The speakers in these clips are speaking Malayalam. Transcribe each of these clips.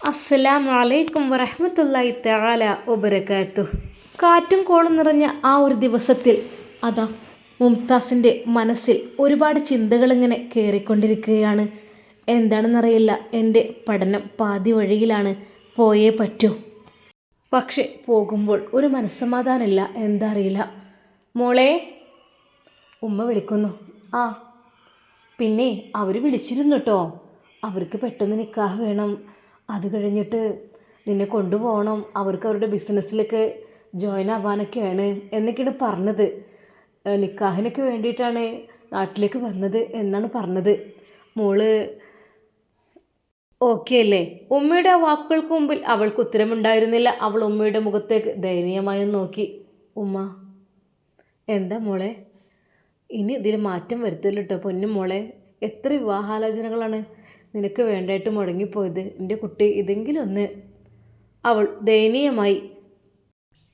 അസ്സലാമു അലൈക്കും വറഹ്മത്തുള്ളാഹി തആല വബറകാത്തു കാറ്റും കോളും നിറഞ്ഞ ആ ഒരു ദിവസത്തിൽ അതാ മുംതാസിന്റെ മനസ്സിൽ ഒരുപാട് ചിന്തകളിങ്ങനെ കയറിക്കൊണ്ടിരിക്കുകയാണ് എന്താണെന്നറിയില്ല എന്റെ പഠനം പാതി വഴിയിലാണ് പോയേ പറ്റൂ. പക്ഷെ പോകുമ്പോൾ ഒരു മനസ്സമാധാനമില്ല. എന്താ അറിയില്ല. മോളെ ഉമ്മ വിളിക്കുന്നു. ആ പിന്നെ അവർ വിളിച്ചിരുന്നു കേട്ടോ അവർക്ക് പെട്ടെന്ന് നിക്കാഹ് വേണം. അത് കഴിഞ്ഞിട്ട് നിന്നെ കൊണ്ടുപോകണം. അവർക്ക് അവരുടെ ബിസിനസ്സിലൊക്കെ ജോയിൻ ആവാനൊക്കെയാണ് എന്നൊക്കെയാണ് പറഞ്ഞത്. നിക്കാഹിനൊക്കെ വേണ്ടിയിട്ടാണ് നാട്ടിലേക്ക് വന്നത് എന്നാണ് പറഞ്ഞത്. മോൾ ഓക്കെ അല്ലേ? ഉമ്മയുടെ ആ വാക്കുകൾക്ക് മുമ്പിൽ അവൾക്ക് ഉത്തരമുണ്ടായിരുന്നില്ല. അവൾ ഉമ്മയുടെ മുഖത്തേക്ക് ദയനീയമായി നോക്കി. ഉമ്മ എന്താ മോളെ? ഇനി ഇതിൽ മാറ്റം വരുത്തില്ല കേട്ടോ പൊന്നു മോളെ? എത്ര വിവാഹാലോചനകളാണ് നിനക്ക് വേണ്ടായിട്ട് മുടങ്ങിപ്പോയത് എന്റെ കുട്ടി ഇതെങ്കിലും ഒന്ന് അവൾ ദയനീയമായി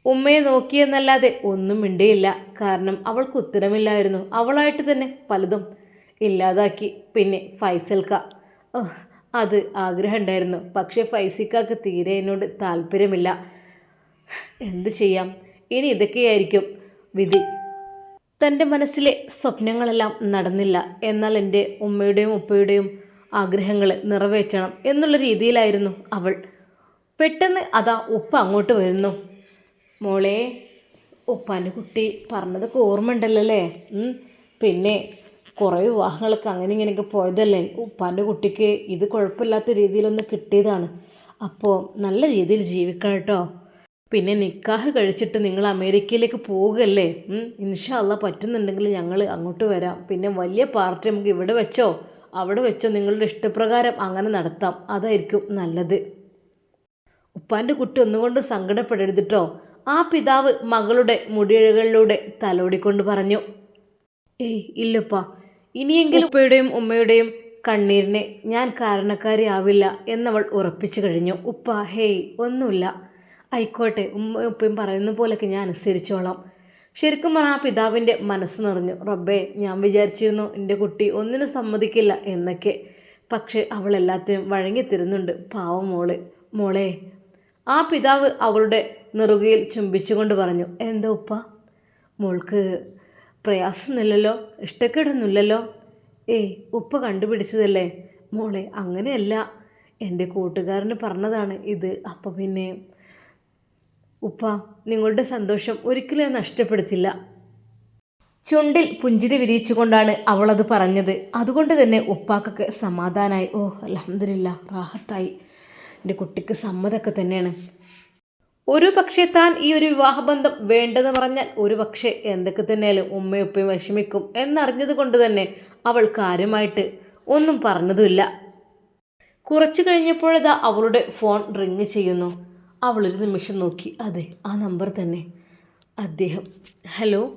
ഉമ്മയെ നോക്കിയെന്നല്ലാതെ ഒന്നും മിണ്ടിയില്ല. കാരണം അവൾക്ക് ഉത്തരമില്ലായിരുന്നു. അവളായിട്ട് തന്നെ പലതും ഇല്ലാതാക്കി. പിന്നെ ഫൈസൽക്ക. അത് ആഗ്രഹം ആഗ്രഹമുണ്ടായിരുന്നു പക്ഷേ ഫൈസിക്കാക്ക് തീരെ എന്നോട് താല്പര്യമില്ല. എന്ത് ചെയ്യാം? ഇനി ഇതൊക്കെയായിരിക്കും വിധി. തന്റെ മനസ്സിലെ സ്വപ്നങ്ങളെല്ലാം നടന്നില്ല. എന്നാൽ എന്റെ ഉമ്മയുടെയും ഉപ്പയുടെയും ആഗ്രഹങ്ങൾ നിറവേറ്റണം എന്നുള്ള രീതിയിലായിരുന്നു അവൾ. പെട്ടെന്ന് അതാ ഉപ്പ അങ്ങോട്ട് വരുന്നു. മോളെ ഉപ്പാന്റെ കുട്ടി പറഞ്ഞതൊക്കെ ഓർമ്മയുണ്ടല്ലോ അല്ലേ പിന്നെ കുറേ വിവാഹങ്ങളൊക്കെ അങ്ങനെ ഇങ്ങനെയൊക്കെ പോയതല്ലേ? ഉപ്പാന്റെ കുട്ടിക്ക് ഇത് കുഴപ്പമില്ലാത്ത രീതിയിലൊന്ന് കിട്ടിയതാണ്. അപ്പോൾ നല്ല രീതിയിൽ ജീവിക്കണം കേട്ടോ. പിന്നെ നിക്കാഹ് കഴിച്ചിട്ട് നിങ്ങൾ അമേരിക്കയിലേക്ക് പോവുകയല്ലേ? ഇൻഷാല്ല പറ്റുന്നുണ്ടെങ്കിൽ ഞങ്ങൾ അങ്ങോട്ട് വരാം. പിന്നെ വലിയ പാർട്ടി നമുക്ക് ഇവിടെ വെച്ചോ? അവിടെ വെച്ച് നിങ്ങളുടെ ഇഷ്ടപ്രകാരം അങ്ങനെ നടത്താം. അതായിരിക്കും നല്ലത്. ഉപ്പാന്റെ കുട്ടി ഒന്നുകൊണ്ട് സങ്കടപ്പെടരുതിട്ടോ. ആ പിതാവ് മകളുടെ മുടിയഴകളിലൂടെ തലോടിക്കൊണ്ട് പറഞ്ഞു. ഏയ് ഇല്ലപ്പാ. ഇനിയെങ്കിലും ഉപ്പയുടെയും ഉമ്മയുടെയും കണ്ണീരിനെ ഞാൻ കാരണക്കാരിയാവില്ല എന്നവൾ ഉറപ്പിച്ചു കഴിഞ്ഞു. ഉപ്പ ഹേയ് ഒന്നുമില്ല. ആയിക്കോട്ടെ ഉമ്മ ഉപ്പയും പറയുന്ന പോലെയൊക്കെ ഞാൻ അനുസരിച്ചോളാം. ശരിക്കും പറഞ്ഞാൽ പിതാവിന്റെ മനസ്സ് നിറഞ്ഞു. റബ്ബേ ഞാൻ വിചാരിച്ചിരുന്നു എന്റെ കുട്ടി ഒന്നിനും സമ്മതിക്കില്ല എന്നൊക്കെ. പക്ഷേ അവൾ എല്ലാത്തിനും വഴങ്ങിത്തരുന്നുണ്ട് പാവം മോൾ. മോളെ ആ പിതാവ് അവളുടെ നെറുകയിൽ ചുംബിച്ചുകൊണ്ട് പറഞ്ഞു എന്താ ഉപ്പ? മോൾക്ക് പ്രയാസമൊന്നുമില്ലല്ലോ ഇഷ്ടക്കേടൊന്നുമില്ലല്ലോ. ഏയ് ഉപ്പ കണ്ടുപിടിച്ചതല്ലേ? മോളെ അങ്ങനെയല്ല. എന്റെ കൂട്ടുകാരന് പറഞ്ഞതാണ് ഇത്. അപ്പം പിന്നെ ഉപ്പ നിങ്ങളുടെ സന്തോഷം ഒരിക്കലും നഷ്ടപ്പെടുത്തില്ല. ചുണ്ടിൽ പുഞ്ചിരി വിരിയിച്ചുകൊണ്ടാണ് അവളത് പറഞ്ഞത്. അതുകൊണ്ട് തന്നെ ഉപ്പാക്കൊക്കെ സമാധാനമായി ഓ അലഹമില്ല റാഹത്തായി. എന്റെ കുട്ടിക്ക് സമ്മതമൊക്കെ തന്നെയാണ്. ഒരു പക്ഷേ താൻ ഈ ഒരു വിവാഹബന്ധം വേണ്ടെന്ന് പറഞ്ഞാൽ ഒരു പക്ഷേ എന്തൊക്കെ തന്നെയാലും ഉമ്മയും ഉപ്പയും വിഷമിക്കും എന്നറിഞ്ഞത് കൊണ്ട് തന്നെ അവൾ കാര്യമായിട്ട് ഒന്നും പറഞ്ഞതുമില്ല. കുറച്ച് കഴിഞ്ഞപ്പോഴതാ അവളുടെ ഫോൺ റിങ് ചെയ്യുന്നു. അവളൊരു നിമിഷം നോക്കി. അതെ ആ നമ്പർ തന്നെ. അദ്ദേഹം ഹലോ?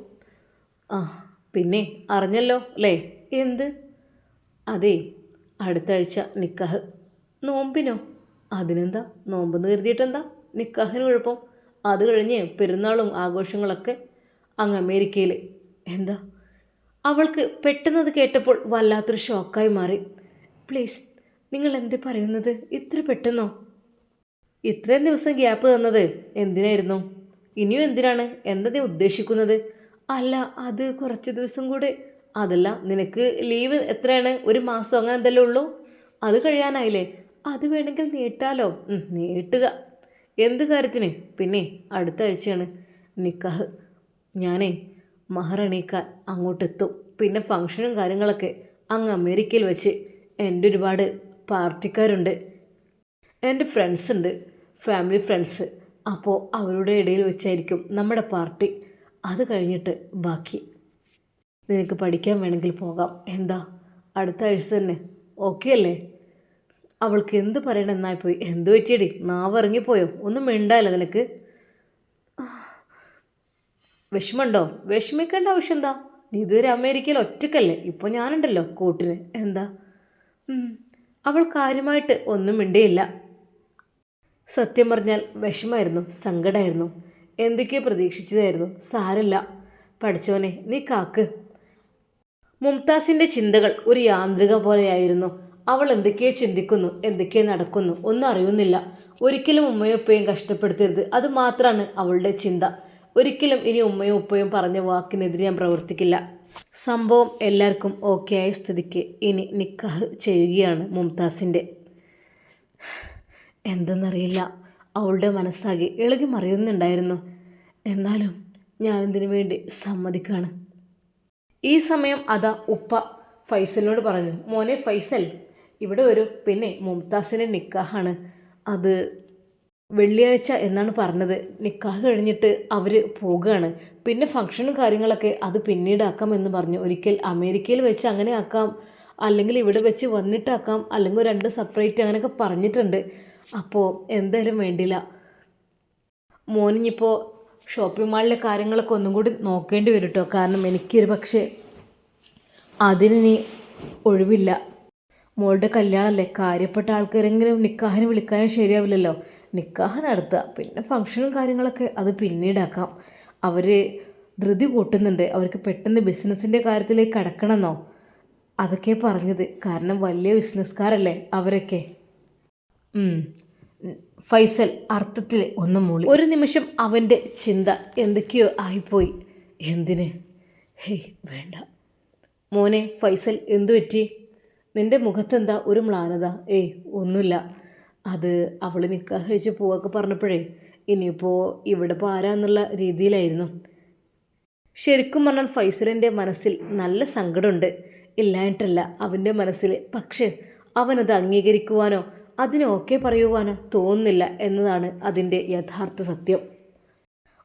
ആ പിന്നെ അറിഞ്ഞല്ലോ അല്ലേ? എന്ത്? അതെ അടുത്ത ആഴ്ച നിക്കാഹ്. നോമ്പിനോ? അതിനെന്താ? നോമ്പെന്ന് കരുതിയിട്ടെന്താ? നിക്കാഹിന് കുഴപ്പം. അത് കഴിഞ്ഞ് പെരുന്നാളും ആഘോഷങ്ങളൊക്കെ അങ്ങ് അമേരിക്കയിൽ എന്താ? അവൾക്ക് പെട്ടെന്നത് കേട്ടപ്പോൾ വല്ലാത്തൊരു ഷോക്കായി മാറി. പ്ലീസ് നിങ്ങൾ എന്ത് പറയുന്നത്? ഇത്ര പെട്ടെന്നോ? ഇത്രയും ദിവസം ഗ്യാപ്പ് തന്നത് എന്തിനായിരുന്നു? ഇനിയും എന്തിനാണ്? എന്താ നീ ഉദ്ദേശിക്കുന്നത്? അല്ല അത് കുറച്ച് ദിവസം കൂടെ. അതല്ല നിനക്ക് ലീവ് എത്രയാണ്? ഒരു മാസം അങ്ങനെ എന്തെല്ലാം ഉള്ളൂ? അത് കഴിയാനായില്ലേ? അത് വേണമെങ്കിൽ നീട്ടാലോ. നീട്ടുക. എന്ത് കാര്യത്തിന്? പിന്നെ അടുത്ത ആഴ്ചയാണ്. നിക്കാഹ്. ഞാനേ മഹറണീക്കാൻ അങ്ങോട്ടെത്തും. പിന്നെ ഫങ്ഷനും കാര്യങ്ങളൊക്കെ അങ്ങ് അമേരിക്കയിൽ വെച്ച്. എന്റെ ഒരുപാട് പാർട്ടിക്കാരുണ്ട് എന്റെ ഫ്രണ്ട്സ് ഉണ്ട്. Family friends. അപ്പോൾ അവരുടെ ഇടയിൽ വെച്ചായിരിക്കും നമ്മുടെ പാർട്ടി. അത് കഴിഞ്ഞിട്ട് ബാക്കി. നിനക്ക് പഠിക്കാൻ വേണമെങ്കിൽ പോകാം. എന്താ? അടുത്ത ആഴ്ച തന്നെ. ഓക്കെ അല്ലേ? അവൾക്ക് എന്ത് പറയണമെന്നായി പോയി. എന്ത് പറ്റിയടി? നാവ് ഇറങ്ങിപ്പോയോ ഒന്നും മിണ്ടായില്ല നിനക്ക്? വിഷമമുണ്ടോ? വിഷമിക്കേണ്ട ആവശ്യം എന്താ? നീ ഇതുവരെ അമേരിക്കയിൽ ഒറ്റക്കല്ലേ ഇപ്പോൾ ഞാനുണ്ടല്ലോ കൂട്ടിന്. എന്താ? അവൾ കാര്യമായിട്ട് ഒന്നും മിണ്ടിയില്ല. സത്യം പറഞ്ഞാൽ വിഷമായിരുന്നു സങ്കടമായിരുന്നു എന്തൊക്കെയോ പ്രതീക്ഷിച്ചതായിരുന്നു. സാരല്ല. പഠിച്ചോനെ നീ കാക്ക്. മുംതാസിന്റെ ചിന്തകൾ ഒരു യാന്ത്രിക പോലെയായിരുന്നു. അവൾ എന്തൊക്കെയോ ചിന്തിക്കുന്നു എന്തൊക്കെയോ നടക്കുന്നു ഒന്നും അറിയുന്നില്ല. ഒരിക്കലും ഉമ്മയും ഉപ്പയും കഷ്ടപ്പെടുത്തരുത്. അത് മാത്രമാണ് അവളുടെ ചിന്ത. ഒരിക്കലും ഇനി ഉമ്മയും ഉപ്പയും പറഞ്ഞ വാക്കിനെതിരെ ഞാൻ പ്രവർത്തിക്കില്ല. സംഭവം എല്ലാവർക്കും ഓക്കെ ആയ സ്ഥിതിക്ക് ഇനി നിക്കാഹ് ചെയ്യുകയാണ് മുംതാസിന്റെ എന്തെന്നറിയില്ല. അവളുടെ മനസ്സാകെ ഇളകി മറിയുന്നുണ്ടായിരുന്നു. എന്നാലും ഞാനെന്തിനു വേണ്ടി സമ്മതിക്കാണ്? ഈ സമയം അതാ ഉപ്പ ഫൈസലിനോട് പറഞ്ഞു മോനെ ഫൈസൽ ഇവിടെ ഒരു പിന്നെ മുംതാസിന്റെ നിക്കാഹാണ്. അത് വെള്ളിയാഴ്ച എന്നാണ് പറഞ്ഞത്. നിക്കാഹ് കഴിഞ്ഞിട്ട് അവർ പോവുകയാണ് പിന്നെ ഫംഗ്ഷനും കാര്യങ്ങളൊക്കെ അത് പിന്നീടാക്കാം എന്ന് പറഞ്ഞു. ഒരിക്കൽ അമേരിക്കയിൽ വെച്ച് അങ്ങനെ ആക്കാം. അല്ലെങ്കിൽ ഇവിടെ വെച്ച് വന്നിട്ടാക്കാം. അല്ലെങ്കിൽ രണ്ട് സെപ്പറേറ്റ് അങ്ങനെയൊക്കെ പറഞ്ഞിട്ടുണ്ട്. അപ്പോൾ എന്തായാലും വേണ്ടില്ല. മോനിഞ്ഞിപ്പോൾ ഷോപ്പിംഗ് മാളിലെ കാര്യങ്ങളൊക്കെ ഒന്നും കൂടി നോക്കേണ്ടി വരും കേട്ടോ കാരണം എനിക്കൊരു പക്ഷേ അതിനി ഒഴിവില്ല. മോളുടെ കല്യാണമല്ലേ കാര്യപ്പെട്ട ആൾക്കാരെങ്കിലും നിക്കാഹിന് വിളിക്കാനും ശരിയാവില്ലല്ലോ. നിക്കാഹ് നടത്തുക പിന്നെ ഫംഗ്ഷനും കാര്യങ്ങളൊക്കെ അത് പിന്നീടാക്കാം. അവർ ധൃതി കൂട്ടുന്നുണ്ട്. അവർക്ക് പെട്ടെന്ന് ബിസിനസ്സിന്റെ കാര്യത്തിലേക്ക് കടക്കണമെന്നോ? അതൊക്കെ പറഞ്ഞത്. കാരണം വലിയ ബിസിനസ്സുകാരല്ലേ അവരൊക്കെ. ഫൈസൽ അർത്ഥത്തിൽ ഒന്ന് മൂളി. ഒരു നിമിഷം അവന്റെ ചിന്ത എന്തൊക്കെയോ ആയിപ്പോയി. എന്തിന്? ഹേയ് വേണ്ട. മോനെ ഫൈസൽ എന്തു പറ്റി? നിന്റെ മുഖത്തെന്താ ഒരു മ്ലാനത? ഏയ് ഒന്നുമില്ല. അത് അവൾ നിക്കാഹ് കഴിച്ച് പോവൊക്കെ പറഞ്ഞപ്പോഴേ ഇനിയിപ്പോൾ ഇവിടെ ഇപ്പോൾ ആരാന്നുള്ള രീതിയിലായിരുന്നു. ശരിക്കും പറഞ്ഞാൽ ഫൈസലിന്റെ മനസ്സിൽ നല്ല സങ്കടമുണ്ട്. ഇല്ലായിട്ടല്ല അവന്റെ മനസ്സിൽ. പക്ഷേ അവനത് അംഗീകരിക്കുവാനോ അതിന് ഓക്കെ പറയുവാനോ തോന്നുന്നില്ല എന്നതാണ് അതിന്റെ യഥാർത്ഥ സത്യം.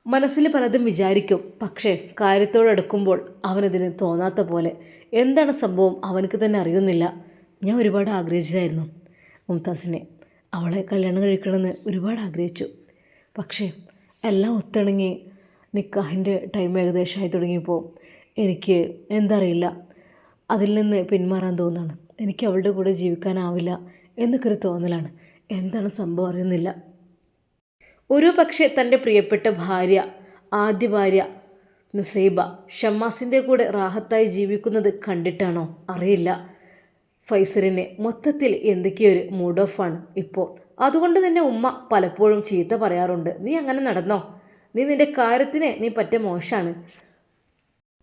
മനസ്സിൽ പലതും വിചാരിക്കും പക്ഷേ കാര്യത്തോടടുക്കുമ്പോൾ അവനതിന് തോന്നാത്ത പോലെ. എന്താണ് സംഭവം അവനക്ക് തന്നെ അറിയുന്നില്ല. ഞാൻ ഒരുപാട് ആഗ്രഹിച്ചതായിരുന്നു മുംതാസിനെ. അവളെ കല്യാണം കഴിക്കണമെന്ന് ഒരുപാട് ആഗ്രഹിച്ചു. പക്ഷേ എല്ലാം ഒത്തിണങ്ങി നിക്കാഹിന്റെ ടൈം ഏകദേശമായി തുടങ്ങിയപ്പോൾ എനിക്ക് എന്താ അറിയില്ല അതിൽ നിന്ന് പിന്മാറാൻ തോന്നുകയാണ് എനിക്ക് അവളുടെ കൂടെ ജീവിക്കാനാവില്ല. എന്നൊക്കെ ഒരു തോന്നലാണ്. എന്താണ് സംഭവം അറിയുന്നില്ല. ഒരു പക്ഷേ തന്റെ പ്രിയപ്പെട്ട ഭാര്യ ആദ്യ ഭാര്യ നുസൈബ ഷമ്മാസിന്റെ കൂടെ റാഹത്തായി ജീവിക്കുന്നത് കണ്ടിട്ടാണോ അറിയില്ല. ഫൈസലിന് മൊത്തത്തിൽ എന്തൊക്കെയൊരു മൂഡ് ഓഫാണ് ഇപ്പോൾ. അതുകൊണ്ട് തന്നെ ഉമ്മ പലപ്പോഴും ചീത്ത പറയാറുണ്ട്. നീ അങ്ങനെ നടന്നോ? നീ നിന്റെ കാര്യത്തിന് നീ പറ്റ മോശമാണ്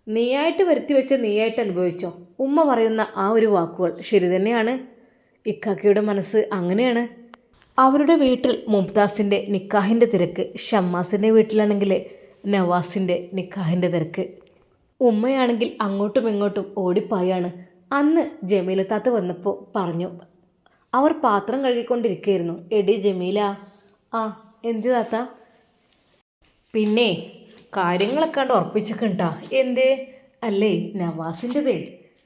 നീയായിട്ട് വരുത്തി വെച്ച നീയായിട്ട് അനുഭവിച്ചോ? ഉമ്മ പറയുന്ന ആ ഒരു വാക്കുകൾ ശരി തന്നെയാണ്. ഇക്കാക്കയുടെ മനസ്സ് അങ്ങനെയാണ്. അവരുടെ വീട്ടിൽ മുംതാസിന്റെ നിക്കാഹിന്റെ തിരക്ക് ഷമ്മാസിന്റെ വീട്ടിലാണെങ്കിൽ നവാസിന്റെ നിക്കാഹിന്റെ തിരക്ക്. ഉമ്മയാണെങ്കിൽ അങ്ങോട്ടും ഇങ്ങോട്ടും ഓടിപ്പായാണ്. അന്ന് ജമീലത്താത്ത വന്നപ്പോൾ പറഞ്ഞു അവർ പാത്രം കഴുകിക്കൊണ്ടിരിക്കുകയായിരുന്നു എടി ജമീല. ആ എന്ത് താത്ത? പിന്നെ കാര്യങ്ങളൊക്കെ കണ്ട് ഉറപ്പിച്ചിട്ടാ എന്തേ? അല്ലേ നവാസിന്റെതേ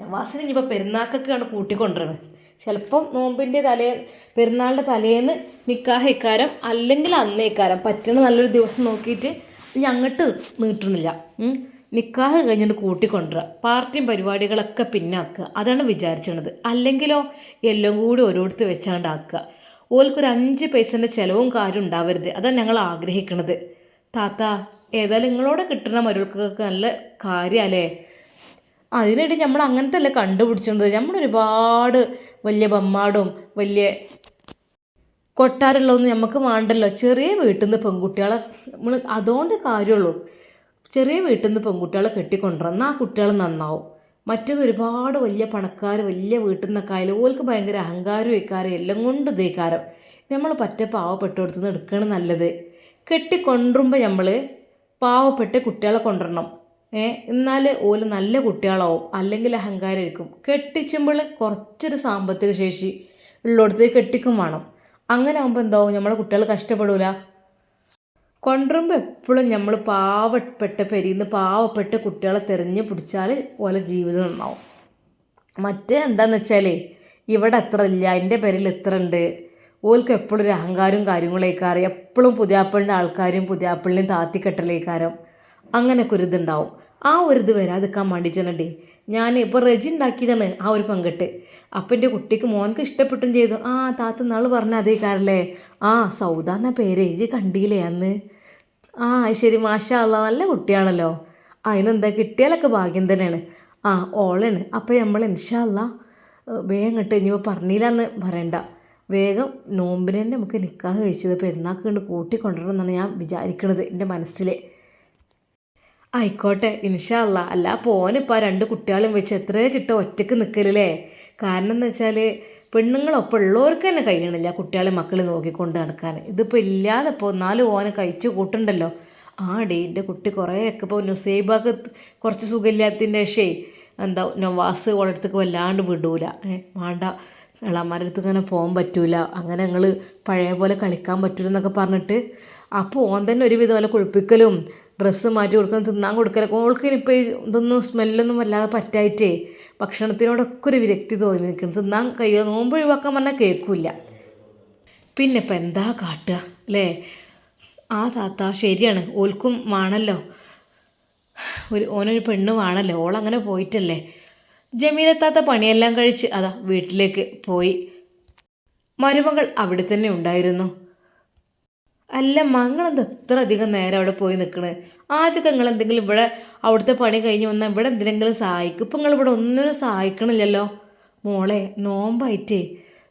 നവാസിനെ ഇനിയിപ്പോൾ പെരുന്നാക്കൊക്കെയാണ് കൂട്ടിക്കൊണ്ടുവരുന്നത് ചിലപ്പം നോമ്പിന്റെ തലേ പെരുന്നാളിന്റെ തലേന്ന് നിക്കാഹേക്കാരം അല്ലെങ്കിൽ അന്നേക്കാരം. പറ്റണ നല്ലൊരു ദിവസം നോക്കിയിട്ട് ഇനി അങ്ങോട്ട് നീട്ടണില്ല. നിക്കാഹ് കഴിഞ്ഞിട്ട് കൂട്ടിക്കൊണ്ടുവരിക പാർട്ടിയും പരിപാടികളൊക്കെ പിന്നാക്കുക. അതാണ് വിചാരിച്ചത്. അല്ലെങ്കിലോ എല്ലാം കൂടി ഓരോരുത്തർ വെച്ചാണ്ടാക്കുക. ഓൽക്കൊരു അഞ്ച് പൈസന്റെ ചിലവും കാര്യം ഉണ്ടാവരുത്. അതാണ് ഞങ്ങൾ ആഗ്രഹിക്കുന്നത് താത്ത ഏതായാലും നിങ്ങളോട് കിട്ടുന്ന മരുൾക്കൊക്കെ നല്ല കാര്യമല്ലേ അതിനിടെ നമ്മൾ അങ്ങനത്തെ അല്ല കണ്ടുപിടിച്ചത്? നമ്മൾ ഒരുപാട് വലിയ ബമ്മാടും വലിയ കൊട്ടാരമുള്ളതൊന്നും നമുക്ക് വേണ്ടല്ലോ. ചെറിയ വീട്ടിൽ നിന്ന് പെൺകുട്ടികളെ നമ്മൾ അതുകൊണ്ട് കാര്യമുള്ളൂ. ചെറിയ വീട്ടിൽ നിന്ന് പെൺകുട്ടികളെ കെട്ടിക്കൊണ്ടുവരണം. ആ കുട്ടികൾ നന്നാവും. മറ്റേത് ഒരുപാട് വലിയ പണക്കാർ വലിയ വീട്ടിൽ നിന്നൊക്കെ ആയാലും ഓർക്ക് ഭയങ്കര അഹങ്കാരം ഇക്കാരം എല്ലാം കൊണ്ട് ഇതേക്കാരം നമ്മൾ പറ്റ പാവപ്പെട്ടടുത്ത് നിന്ന് എടുക്കണം നല്ലത്. കെട്ടിക്കൊണ്ടുമ്പോൾ നമ്മൾ പാവപ്പെട്ട കുട്ടികളെ കൊണ്ടുവരണം. എന്നാൽ ഓൽ നല്ല കുട്ടികളാവും. അല്ലെങ്കിൽ അഹങ്കാരമായിരിക്കും കെട്ടിച്ചുമ്പോൾ കുറച്ചൊരു സാമ്പത്തിക ശേഷി ഉള്ളിടത്ത് കെട്ടിക്കും വേണം. അങ്ങനെ ആകുമ്പോൾ എന്താവും? നമ്മളെ കുട്ടികൾ കഷ്ടപ്പെടൂല. കൊണ്ടുവരുമ്പോൾ എപ്പോഴും നമ്മൾ പാവപ്പെട്ട പെരിന്ന് പാവപ്പെട്ട കുട്ടികളെ തിരഞ്ഞു പിടിച്ചാൽ ഓലെ ജീവിതം നന്നാവും. മറ്റേ എന്താണെന്ന് വെച്ചാൽ ഇവിടെ അത്ര ഇല്ല. എന്റെ പേരിൽ എത്ര ഉണ്ട് ഓൽക്ക് എപ്പോഴും ഒരു അഹങ്കാരവും കാര്യങ്ങളേക്കാറ് എപ്പോഴും പുതിയാപ്പിളിന്റെ ആൾക്കാരും പുതിയാപ്പിളിനെയും താത്തിക്കെട്ടലേക്കാരം. അങ്ങനെയൊക്കെ ഒരു ഇതുണ്ടാവും. ആ ഒരു ഇത് വരാതിരിക്കാൻ വേണ്ടിയിട്ടാണ് ഞാൻ ഇപ്പോൾ റെജി ഉണ്ടാക്കിയതാണ് ആ ഒരു പങ്കിട്ട്. അപ്പം എന്റെ കുട്ടിക്ക് മോനക്ക് ഇഷ്ടപ്പെട്ടും ചെയ്തു? ആ താത്ത നാൾ പറഞ്ഞ അതേ കാരല്ലേ ആ സൗദ എന്ന പേര് ഇജ് കണ്ടില്ലേ അന്ന്? ആ ശരി മാഷാ നല്ല കുട്ടിയാണല്ലോ. അതിനെന്താ കിട്ടിയാലൊക്കെ ഭാഗ്യം തന്നെയാണ്. ആ ഓളാണ്. അപ്പോൾ നമ്മൾ ഇൻഷാല്ല വേഗം കിട്ടും ഇനിയിപ്പോൾ പറഞ്ഞില്ലെന്ന് പറയണ്ട. വേഗം നോമ്പിനെ തന്നെ നമുക്ക് നിക്കാഹ് കഴിച്ചത് പെരുന്നാൾക്ക് കൊണ്ട് കൂട്ടിക്കൊണ്ടുവരണം എന്നാണ് ഞാൻ വിചാരിക്കണത് എന്റെ മനസ്സിൽ ആയിക്കോട്ടെ ഇൻഷാല്ല അല്ല. പോനിപ്പോൾ രണ്ട് കുട്ടികളും വെച്ച് എത്രയോ ചിട്ട ഒറ്റയ്ക്ക് നിൽക്കലല്ലേ കാരണം എന്ന് വെച്ചാൽ പെണ്ണുങ്ങളൊപ്പം ഉള്ളവർക്ക് തന്നെ കഴിയണില്ല കുട്ടികളെ മക്കളെ നോക്കിക്കൊണ്ട് നടക്കാൻ. ഇതിപ്പോൾ ഇല്ലാതെ ഇപ്പോൾ എന്നാലും ഓനെ കഴിച്ചു കൂട്ടുണ്ടല്ലോ. ആ ഡേ എന്റെ കുട്ടി കുറേയൊക്കെ ഇപ്പോൾ നുസൈബാക്ക് കുറച്ച് സുഖമില്ലാത്തതിന്റെ ശേ എന്താ നവാസ് ഓളടുത്തേക്ക് വല്ലാണ്ട് വിടൂല. ഏ വേണ്ട. ഇളമാരുടെ അടുത്ത് ഇങ്ങനെ പോകാൻ പറ്റൂല. അങ്ങനെ ഞങ്ങൾ പഴയ പോലെ കളിക്കാൻ പറ്റൂല എന്നൊക്കെ പറഞ്ഞിട്ട് അപ്പോൾ ഓൻ തന്നെ ഒരുവിധം പോലെ കുളിപ്പിക്കലും ഡ്രസ്സ് മാറ്റി കൊടുക്കണം തിന്നാൻ കൊടുക്കലൊക്കെ ഓൾക്ക് ഇനിയിപ്പോൾ ഇതൊന്നും സ്മെല്ലൊന്നും വല്ലാതെ പറ്റായിട്ടേ ഭക്ഷണത്തിനോടൊക്കെ ഒരു വിരക്തി തോന്നി നിൽക്കണം തിന്നാൻ കഴിയുക നോമ്പ് ഒഴിവാക്കാൻ പറഞ്ഞാൽ കേൾക്കില്ല പിന്നെ ഇപ്പം എന്താ കാട്ടുക അല്ലേ? ആ താത്ത ശരിയാണ് ഓൾക്കും വേണമല്ലോ ഒരു ഓനൊരു പെണ്ണ് വേണമല്ലോ ഓളങ്ങനെ പോയിട്ടല്ലേ? ജമീലത്താത്ത പണിയെല്ലാം കഴിച്ച് അതാ വീട്ടിലേക്ക് പോയി. മരുമകൾ അവിടെ തന്നെ ഉണ്ടായിരുന്നു. അല്ല മങ്ങളെന്ത് എത്ര അധികം നേരം അവിടെ പോയി നിൽക്കണേ ആദ്യമൊക്കെ നിങ്ങൾ എന്തെങ്കിലും ഇവിടെ അവിടുത്തെ പണി കഴിഞ്ഞ് വന്നാൽ ഇവിടെ എന്തിനെങ്കിലും സഹായിക്കും? ഇപ്പം നിങ്ങൾ ഇവിടെ ഒന്നിനും സഹായിക്കണില്ലല്ലോ. മോളെ നോമ്പായിട്ടേ.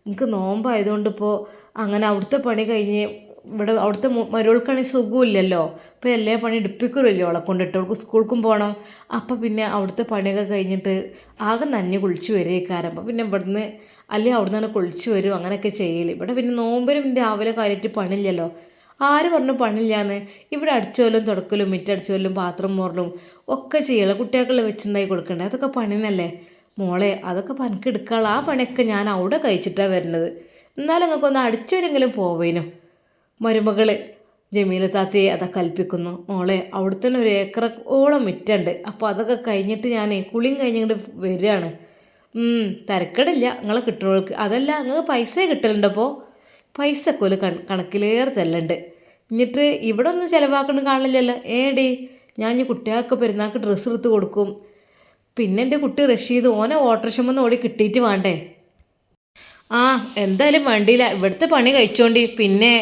നിങ്ങൾക്ക് നോമ്പായതുകൊണ്ട് ഇപ്പോൾ അങ്ങനെ അവിടുത്തെ പണി കഴിഞ്ഞ് ഇവിടെ അവിടുത്തെ മരുവൾക്കാണെങ്കിൽ സുഖമില്ലല്ലോ. അപ്പോൾ എല്ലാ പണി എടുപ്പിക്കുമല്ലോ അവളെ കൊണ്ടിട്ട്. അവൾക്ക് സ്കൂൾക്കും പോകണം അപ്പോൾ പിന്നെ അവിടുത്തെ പണിയൊക്കെ കഴിഞ്ഞിട്ട് ആകെ നനഞ്ഞ് കുളിച്ച് വരേക്കാരം. അപ്പോൾ പിന്നെ ഇവിടുന്ന് അല്ലെങ്കിൽ അവിടെ നിന്ന് കുളിച്ച് വരും. അങ്ങനെയൊക്കെ ചെയ്യൽ. ഇവിടെ പിന്നെ നോമ്പിനും രാവിലെ കാര്യമായിട്ട് പണില്ലല്ലോ ആര് പറഞ്ഞു പണില്ലാന്ന് ഇവിടെ അടിച്ചോലും തുടക്കലും മിറ്റടിച്ചോലും പാത്രം മോറലും ഒക്കെ ചെയ്യല. കുട്ടികൾക്കുള്ള വെച്ചുണ്ടായി കൊടുക്കണ്ടേ? അതൊക്കെ പണിനല്ലേ മോളെ അതൊക്കെ പനിക്ക് എടുക്കാനുള്ള ആ പണിയൊക്കെ ഞാൻ അവിടെ കഴിച്ചിട്ടാണ് വരുന്നത്. എന്നാലും നിങ്ങൾക്കൊന്ന് അടിച്ചോരെങ്കിലും പോവേനു. മരുമകൾ ജമീല താത്തയെ അതൊക്കെ കൽപ്പിക്കുന്നു. മോളെ അവിടെ തന്നെ ഒരു ഏക്കറോളം മിറ്റുണ്ട് അപ്പോൾ അതൊക്കെ കഴിഞ്ഞിട്ട് ഞാൻ കുളിയും കഴിഞ്ഞിട്ട് വരികയാണ് തിരക്കടില്ല. നിങ്ങളെ കിട്ടുന്നവൾക്ക്. അതല്ല നിങ്ങൾക്ക് പൈസ കിട്ടലുണ്ടപ്പോൾ പൈസ കൊൽ കൺ കണക്കിലേറെ തെല്ലുണ്ട് എന്നിട്ട് ഇവിടെ ഒന്നും ചിലവാക്കണം കാണില്ലല്ലോ. ഏടി? ഞാൻ ഈ കുട്ടികൾക്ക് പെരുന്നാൾക്ക് ഡ്രസ്സ് എടുത്ത് കൊടുക്കും. പിന്നെ എന്റെ കുട്ടി റഷീദ് ഓനെ ഓട്ടോറിക്ഷമെന്ന് ഓടി കിട്ടിയിട്ട് വേണ്ടേ? ആ എന്തായാലും വേണ്ടിയില്ല. ഇവിടുത്തെ പണി കഴിച്ചോണ്ടി. പിന്നെ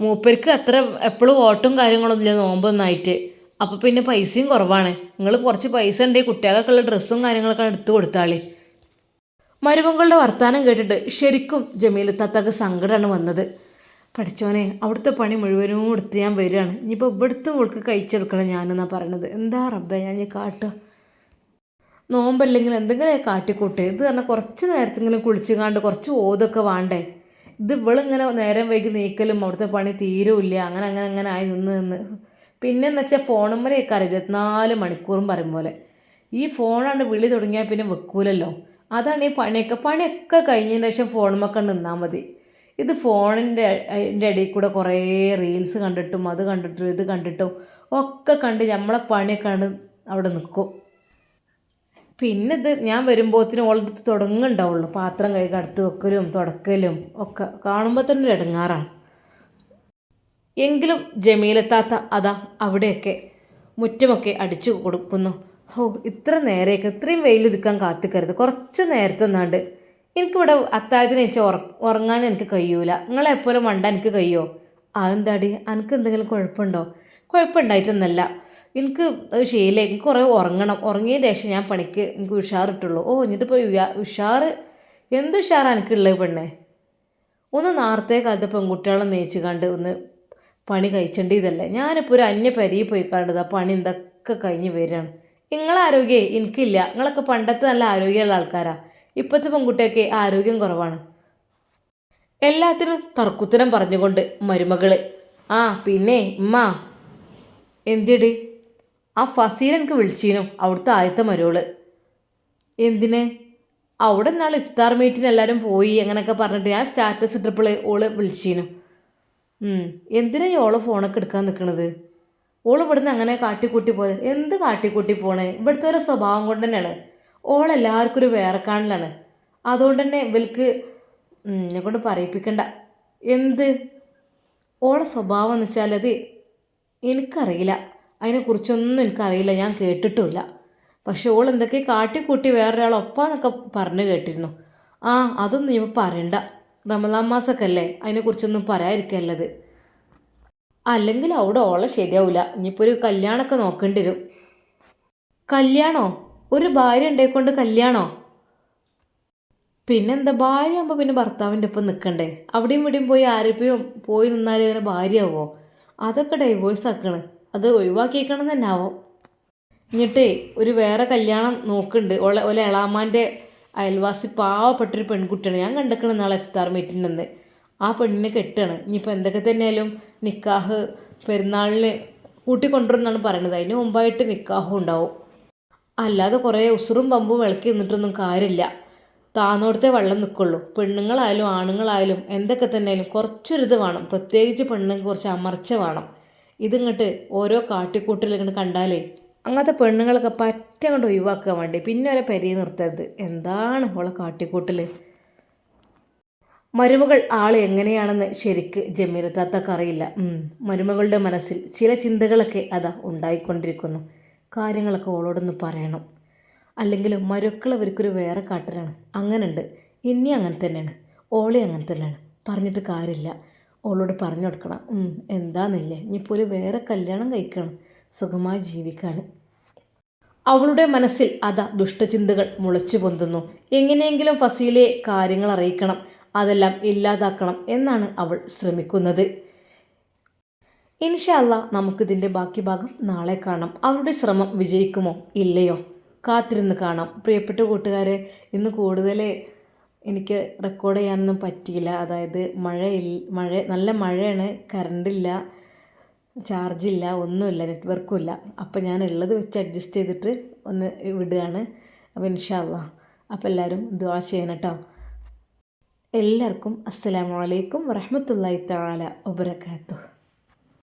മൂപ്പർക്ക് അത്ര എപ്പോഴും ഓട്ടും കാര്യങ്ങളൊന്നുമില്ല നോമ്പ് നോമ്പൊന്നായിട്ട്. അപ്പോൾ പിന്നെ പൈസയും കുറവാണ്. നിങ്ങൾ കുറച്ച് പൈസ ഉണ്ടെങ്കിൽ കുട്ടികൾക്കുള്ള ഡ്രസ്സും കാര്യങ്ങളൊക്കെ എടുത്തു കൊടുത്താളി. മരുമകളുടെ വർത്തമാനം കേട്ടിട്ട് ശരിക്കും ജമീൽ താത്താക്ക് സങ്കടമാണ് വന്നത്. പഠിച്ചോനെ അവിടുത്തെ പണി മുഴുവനും എടുത്ത് ഞാൻ വരികയാണ്. ഇനിയിപ്പോൾ ഇവിടുത്തെ മുൾക്ക് കഴിച്ചെടുക്കണം ഞാനെന്നാണ് പറയണത്. എന്താ റബ്ബേ ഞാൻ ഈ കാട്ടുക. നോമ്പല്ലെങ്കിൽ എന്തെങ്കിലും കാട്ടിക്കൂട്ടെ. ഇത് തന്നെ കുറച്ച് നേരത്തെങ്കിലും കുളിച്ച് കാണ്ട് കുറച്ച് ഓതൊക്കെ വേണ്ടേ? ഇത് ഇവളിങ്ങനെ നേരം വൈകി നീക്കലും അവിടുത്തെ പണി തീരുമില്ല അങ്ങനെ അങ്ങനെ അങ്ങനെ ആയി നിന്ന് നിന്ന്. പിന്നെ എന്ന് വെച്ചാൽ ഫോണുമ്മലേക്കാറ് ഇരുപത്തിനാല് മണിക്കൂറും പറയും പോലെ. ഈ ഫോണാണ്ട് വിളി തുടങ്ങിയാൽ പിന്നെ വെക്കൂലല്ലോ. അതാണ് ഈ പണിയൊക്കെ. പണിയൊക്കെ കഴിഞ്ഞതിന് ശേഷം ഫോണുമൊക്കെ നിന്നാൽ മതി. ഇത് ഫോണിന്റെ അതിന്റെ ഇടയിൽ കൂടെ കുറേ റീൽസ് കണ്ടിട്ടും അത് കണ്ടിട്ടും ഇത് കണ്ടിട്ടും ഒക്കെ കണ്ട് നമ്മളെ പണിയൊക്കെ കണ്ട് അവിടെ നിൽക്കും പിന്നെ ഇത് ഞാൻ വരുമ്പോഴത്തേനും ഓളത് തുടങ്ങുന്നുണ്ടാവുള്ളൂ. പാത്രം കഴുകി അടുത്ത് വെക്കലും തുടക്കലും ഒക്കെ കാണുമ്പോൾ തന്നെ ഇടങ്ങാറാണ് എങ്കിലും ജമീലത്താത്ത അതാ അവിടെയൊക്കെ മുറ്റമൊക്കെ അടിച്ചു കൊടുക്കുന്നു. ഓ ഇത്ര നേരമൊക്കെ ഇത്രയും വെയിൽ ഉദിക്കാൻ കാത്തിക്കരുത്. കുറച്ച് നേരത്തെ ഒന്നാണ്ട് എനിക്കിവിടെ അത്താഴത്തിന് വെച്ച് ഉറ ഉറങ്ങാൻ എനിക്ക് കഴിയൂല. നിങ്ങളെപ്പോലും മണ്ട എനിക്ക് കഴിയുമോ അതെന്താടി? എനിക്ക് എന്തെങ്കിലും കുഴപ്പമുണ്ടോ? കുഴപ്പമുണ്ടായിട്ടൊന്നല്ല എനിക്ക് ശീലം. എനിക്ക് കുറേ ഉറങ്ങണം. ഉറങ്ങിയ ശേഷം ഞാൻ പണിക്ക് എനിക്ക് ഉഷാറിട്ടുള്ളൂ. ഓ എന്നിട്ടിപ്പോൾ ഉഷാർ എന്ത് ഉഷാറാണ് എനിക്കുള്ളത് പെണ്ണേ? ഒന്ന് നേരത്തെ കാലത്ത് പെൺകുട്ടികളെ നെയ്ച്ച് കണ്ട് ഒന്ന് പണി കഴിച്ചേണ്ടതല്ലേ ഞാനിപ്പോൾ ഒരു അന്യ പരിയിൽ പോയി കണ്ടത് ആ പണി എന്തൊക്കെ കഴിഞ്ഞ് വരികയാണ് നിങ്ങളെ ആരോഗ്യമേ എനിക്കില്ല. നിങ്ങളൊക്കെ പണ്ടത്തെ നല്ല ആരോഗ്യമുള്ള ആൾക്കാരാണ് ഇപ്പോഴത്തെ പെൺകുട്ടിയൊക്കെ ആരോഗ്യം കുറവാണ്. എല്ലാത്തിനും തർക്കുത്തരം പറഞ്ഞുകൊണ്ട് മരുമകൾ. ആ പിന്നെ ഉമ്മ എന്തിടി? ആ ഫസീൽ എനിക്ക് വിളിച്ചീനു അവിടുത്തെ ആദ്യത്തെ മരുവൾ എന്തിന്? അവിടെ നാൾ ഇഫ്താർ മീറ്റിന് എല്ലാവരും പോയി അങ്ങനെയൊക്കെ പറഞ്ഞിട്ട് ഞാൻ സ്റ്റാറ്റസ് ഇട്ടപ്പോൾ ഓൾ വിളിച്ചീനു. എന്തിനാ ഈ ഓളെ ഫോണൊക്കെ എടുക്കാൻ നിൽക്കണത് ഓൾ ഇവിടുന്ന് അങ്ങനെ കാട്ടിക്കൂട്ടി പോയത്. എന്ത് കാട്ടിക്കൂട്ടി പോണേ? ഇവിടുത്തെ ഒരു സ്വഭാവം കൊണ്ട് തന്നെയാണ്. ഓളെല്ലാവർക്കും ഒരു വേറെ കാണലാണ് അതുകൊണ്ട് തന്നെ ഇവൽക്ക് എന്നെ കൊണ്ട് പറയിപ്പിക്കണ്ട. എന്ത്? ഓളെ സ്വഭാവം എന്ന് വെച്ചാൽ അത് എനിക്കറിയില്ല. അതിനെക്കുറിച്ചൊന്നും എനിക്കറിയില്ല ഞാൻ കേട്ടിട്ടുമില്ല. പക്ഷെ ഓൾ എന്തൊക്കെ കാട്ടിക്കൂട്ടി വേറൊരാൾ ഒപ്പാന്നൊക്കെ പറഞ്ഞു കേട്ടിരുന്നു. ആ അതൊന്നും ഇവ പറയണ്ട. റമദാൻ മാസമൊക്കെ അല്ലേ അതിനെക്കുറിച്ചൊന്നും പറയാതിരിക്കല്ലത് അല്ലെങ്കിൽ അവിടെ ഓളെ ശരിയാവില്ല ഇനിയിപ്പോൾ ഒരു കല്യാണമൊക്കെ നോക്കേണ്ടി വരും. കല്യാണോ? ഒരു ഭാര്യ ഉണ്ടായിക്കൊണ്ട് കല്യാണോ? പിന്നെന്താ ഭാര്യ ആകുമ്പോൾ പിന്നെ ഭർത്താവിന്റെ ഒപ്പം നിൽക്കണ്ടേ? അവിടെയും ഇവിടെയും പോയി ആരെയും പോയി നിന്നാൽ ഇങ്ങനെ ഭാര്യയാവോ അതൊക്കെ ഡൈവോഴ്സ് ആക്കണ്. അത് ഒഴിവാക്കിയേക്കണം തന്നെ ആവും. എന്നിട്ടേ ഒരു വേറെ കല്യാണം നോക്കുന്നുണ്ട് ഓളെ ഓലെ എളാമാന്റെ അയൽവാസി പാവപ്പെട്ടൊരു പെൺകുട്ടിയാണ്. ഞാൻ കണ്ടിക്കണം നാളെ ഇഫ്താർ മീറ്റിന്റെ ആ പെണ്ണിനെ കെട്ടാണ്. ഇനിയിപ്പോൾ എന്തൊക്കെ തന്നെയാലും നിക്കാഹ് പെരുന്നാളിന് കൂട്ടിക്കൊണ്ടുവരുന്നാണ് പറയണത്. അതിന് മുമ്പായിട്ട് നിക്കാഹും ഉണ്ടാവും. അല്ലാതെ കുറേ ഉസുറും പമ്പും വിളക്കി നിന്നിട്ടൊന്നും കാര്യമില്ല താന്നോടത്തെ വെള്ളം നിൽക്കുള്ളൂ പെണ്ണുങ്ങളായാലും ആണുങ്ങളായാലും എന്തൊക്കെ തന്നെയാലും കുറച്ചൊരിത് വേണം. പ്രത്യേകിച്ച് പെണ്ണുങ്ങൾക്ക് കുറച്ച് അമർച്ച വേണം. ഇതിങ്ങോട്ട് ഓരോ കാട്ടിക്കൂട്ടിൽ ഇങ്ങോട്ട് കണ്ടാലേ അങ്ങനത്തെ പെണ്ണുങ്ങളൊക്കെ പറ്റ കൊണ്ട് ഒഴിവാക്കാൻ വേണ്ടി പിന്നെ വരെ പെരിയ നിർത്തരുത്. എന്താണ് ഓളെ കാട്ടിക്കൂട്ടിൽ മരുമകൾ ആൾ എങ്ങനെയാണെന്ന് ശരിക്ക് ജമീലത്താത്തക്ക് അറിയില്ല. മരുമകളുടെ മനസ്സിൽ ചില ചിന്തകളൊക്കെ അതാ ഉണ്ടായിക്കൊണ്ടിരിക്കുന്നു. കാര്യങ്ങളൊക്കെ ഓളോടൊന്ന് പറയണം. അല്ലെങ്കിൽ മരുക്കൾ അവർക്കൊരു വേറെ കാട്ടലാണ്. അങ്ങനെയുണ്ട്. ഇനി അങ്ങനെ തന്നെയാണ്. ഓളെ അങ്ങനെ തന്നെയാണ്. പറഞ്ഞിട്ട് കാര്യമില്ല. ഓളോട് പറഞ്ഞു കൊടുക്കണം. എന്താന്നില്ലേ? ഇനിയിപ്പോൾ ഒരു വേറെ കല്യാണം കഴിക്കണം. സുഖമായി ജീവിക്കാൻ. അവളുടെ മനസ്സിൽ അതാ ദുഷ്ടചിന്തകൾ മുളച്ചു പൊന്തുന്നു. എങ്ങനെയെങ്കിലും ഫസീലെ കാര്യങ്ങൾ അറിയിക്കണം. അതെല്ലാം ഇല്ലാതാക്കണം എന്നാണ് അവൾ ശ്രമിക്കുന്നത്. ഇൻഷല്ല നമുക്കിതിന്റെ ബാക്കി ഭാഗം നാളെ കാണാം. അവളുടെ ശ്രമം വിജയിക്കുമോ? ഇല്ലയോ. കാത്തിരുന്ന് കാണാം. പ്രിയപ്പെട്ട കൂട്ടുകാരെ ഇന്ന് കൂടുതൽ എനിക്ക് റെക്കോർഡ് ചെയ്യാനൊന്നും പറ്റിയില്ല. അതായത് മഴയില്ല മഴ നല്ല മഴയാണ്. കറണ്ടില്ല ചാർജില്ല ഒന്നുമില്ല. നെറ്റ്വർക്കും ഇല്ല. അപ്പോൾ ഞാൻ ഉള്ളത് വെച്ച് അഡ്ജസ്റ്റ് ചെയ്തിട്ട് ഒന്ന് വിടുകയാണ്. അപ്പോൾ ഇൻഷാല്ല അപ്പോൾ എല്ലാവരും ദുവാ ചെയ്യണം കേട്ടോ എല്ലാവർക്കും അസ്സലാമു അലൈക്കും വറഹ്മത്തുള്ളാഹി തആല വബറകാതുഹു.